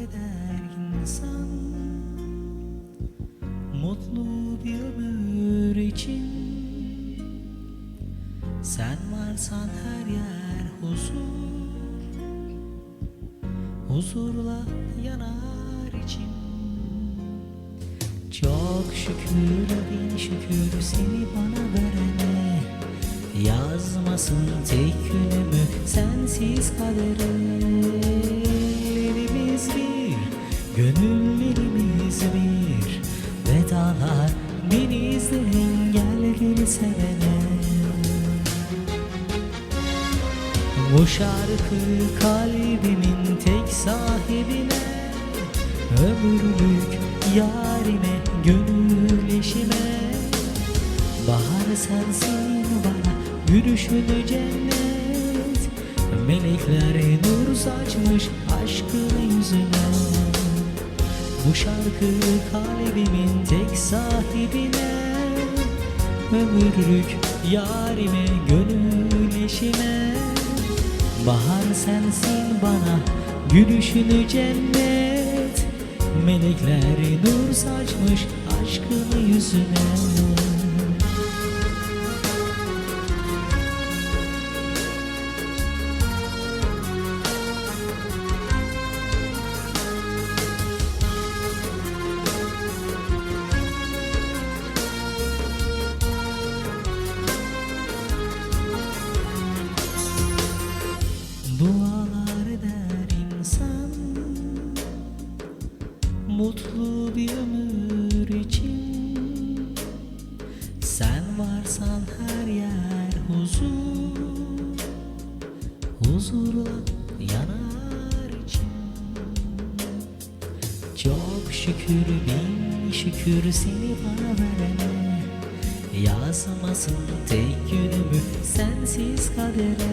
Dualar eder insan. Mutlu bir ömür için Sen varsan her yer huzur. Huzurla yanar içim Çok şükür bin şükür seni bana verene. Yazmasın tek günümü sensiz bir, gönüllerimiz bir Vedalar denizde engelleri sevene. Bu şarkı kalbimin tek sahibine Ömürlük yarime, gönül eşime. Bahar sensin bana, gülüşün cennet Melekler nur saçmış aşkın yüzüne Bu şarkı kalbimin tek sahibine Ömürlük yarime, gönül eşime. Bahar sensin bana, gülüşünü cennet Melekler nur saçmış aşkın yüzüne varsan her yer huzur. Huzurla yanar içim Çok şükür bin şükür seni bana verene. Yazmasın tek günümü sensiz kadere.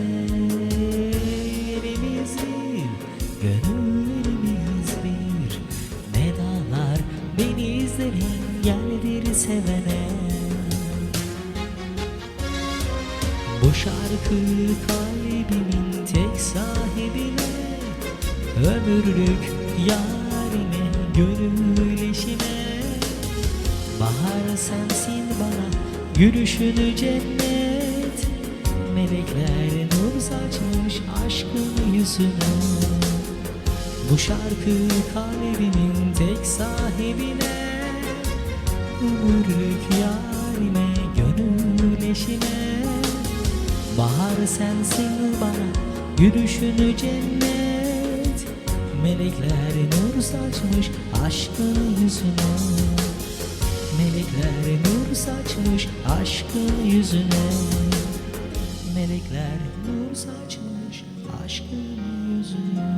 Elimiz bir, gönüllerimiz bir. Ne dağlar denizler engeldir sevene Bu şarkı kalbimin tek sahibine Ömürlük yarime, gönül eşime Bahar sensin bana, gülüşünü cennet. Melekler nur saçmış aşkın yüzüne. Bu şarkı kalbimin tek sahibine Ömürlük yarime, gönül eşime Bahar sensin bana Gülüşünü cennet. Melekler nur saçmış aşkın yüzüne. Melekler nur saçmış aşkın yüzüne. Melekler nur saçmış aşkın yüzüne.